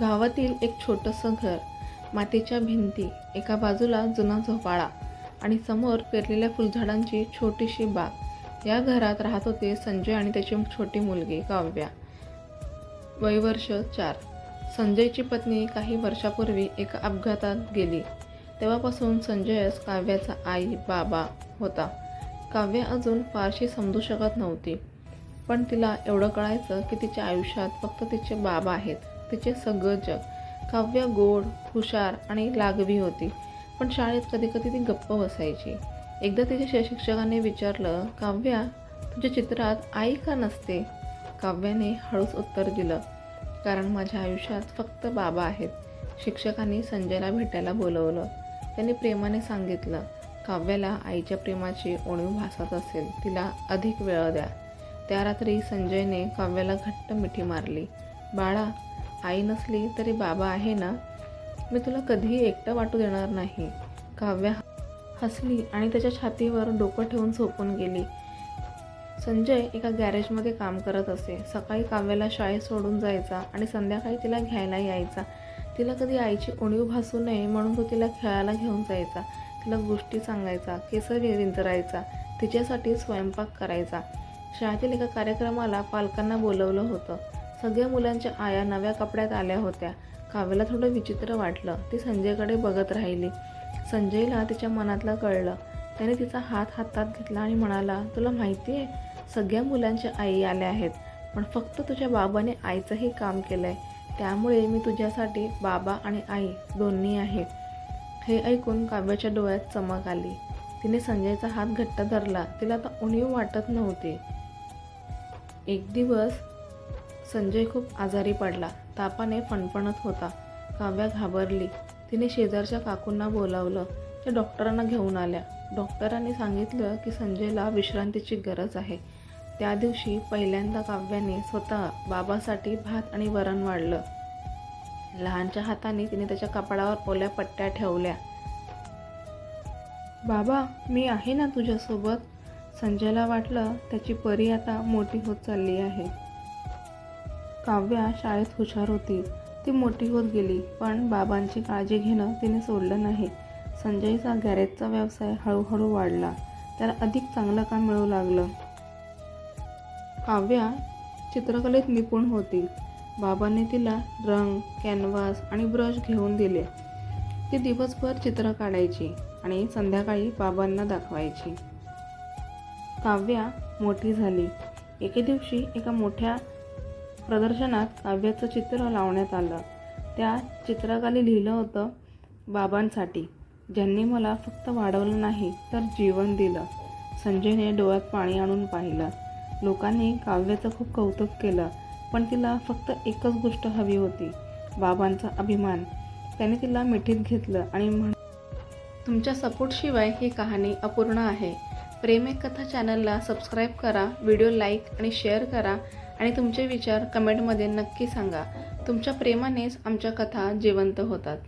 गावातील एक छोटंसं घर मातीच्या भिंती एका बाजूला जुना झोपाळा आणि समोर पेरलेल्या फुलझाडांची छोटीशी बाग. या घरात राहत होते संजय आणि त्याची छोटी मुलगी काव्या. वयवर्ष चार. संजयची पत्नी काही वर्षापूर्वी एका अपघातात गेली. तेव्हापासून संजयच काव्याचा आई बाबा होता. काव्या अजून फारशी समजू शकत नव्हती पण तिला एवढं कळायचं की तिच्या आयुष्यात फक्त तिचे बाबा आहेत. तिचे सगळं जग. काव्य गोड हुशार आणि लागवी होती. पण शाळेत कधी कधी ती गप्प बसायची. एकदा तिच्या शि- शिक्षकाने विचारलं काव्या तुझ्या चित्रात आई का नसते? काव्याने हळूच उत्तर दिलं कारण माझ्या आयुष्यात फक्त बाबा आहेत. शिक्षकांनी संजयला भेटायला बोलवलं. त्यांनी प्रेमाने सांगितलं काव्याला आईच्या प्रेमाची उणीव भासत असेल तिला अधिक वेळ द्या. त्या रात्री संजयने काव्याला घट्ट मिठी मारली बाळा आई नसली तरी बाबा आहे ना? मी तुला कधीही एकटं वाटू देणार नाही. काव्या हसली आणि त्याच्या छातीवर डोकं ठेवून झोपून गेली. संजय एका गॅरेजमध्ये काम करत असे. सकाळी काव्याला शाळेत सोडून जायचा आणि संध्याकाळी तिला घ्यायला यायचा. तिला कधी आईची उणीव भासू नये म्हणून तो तिला खेळायला घेऊन जायचा. तिला गोष्टी सांगायचा केसर विंचरायचा तिच्यासाठी स्वयंपाक करायचा. शाळेतील एका कार्यक्रमाला पालकांना बोलवलं होतं. सगळ्या मुलांच्या आया नव्या कपड्यात आल्या होत्या. काव्याला थोडं विचित्र वाटलं. ती संजयकडे बघत राहिली. संजयला तिच्या मनातलं कळलं. त्याने तिचा हात हातात घेतला आणि म्हणाला तुला माहिती आहे सगळ्या मुलांच्या आई आल्या आहेत. पण फक्त तुझ्या बाबाने आईचंही काम केलं आहे त्यामुळे मी तुझ्यासाठी बाबा आणि आई दोन्ही आहे. हे ऐकून काव्याच्या डोळ्यात चमक आली. तिने संजयचा हात घट्ट धरला. तिला आता उणीव वाटत नव्हती. एक दिवस संजय खूप आजारी पडला. तापाने फणफणत होता. काव्या घाबरली. तिने शेजारच्या काकूंना बोलावलं. त्या डॉक्टरांना घेऊन आल्या. डॉक्टरांनी सांगितलं की संजयला विश्रांतीची गरज आहे. त्या दिवशी पहिल्यांदा काव्याने स्वतः बाबासाठी भात आणि वरण वाढलं. लहानच्या हाताने तिने त्याच्या कपाळावर ओल्या पट्ट्या ठेवल्या. बाबा मी आहे ना तुझ्यासोबत? संजयला वाटलं त्याची परी आता मोठी होत चालली आहे. काव्या शाळेत हुशार होती. ती मोठी होत गेली पण बाबांची काळजी घेणं तिने सोडलं नाही. संजयचा गॅरेजचा व्यवसाय हळूहळू वाढला त्याला अधिक चांगलं काम मिळू लागलं. काव्या चित्रकलेत निपुण होती. बाबांनी तिला रंग कॅनव्हास आणि ब्रश घेऊन दिले. ती दिवसभर चित्र काढायची आणि संध्याकाळी बाबांना दाखवायची. काव्या मोठी झाली. एके दिवशी एका मोठ्या प्रदर्शनात काव्याचं चित्र लावण्यात आलं. त्या चित्राखाली लिहिलं होतं बाबांसाठी. ज्यांनी मला फक्त वाढवलं नाही तर जीवन दिलं. संजयने डोळ्यात पाणी आणून पाहिलं. लोकांनी काव्याचं खूप कौतुक केलं पण तिला फक्त एकच गोष्ट हवी होती बाबांचा अभिमान. त्याने तिला मिठीत घेतलं आणि म्हण तुमच्या सपोर्टशिवाय ही कहाणी अपूर्ण आहे. प्रेम एक कथा चॅनलला सबस्क्राईब करा व्हिडिओ लाईक आणि शेअर करा. आणि तुमचे विचार कमेंटमध्ये नक्की सांगा. तुमच्या प्रेमानेच आमच्या कथा जिवंत होतात.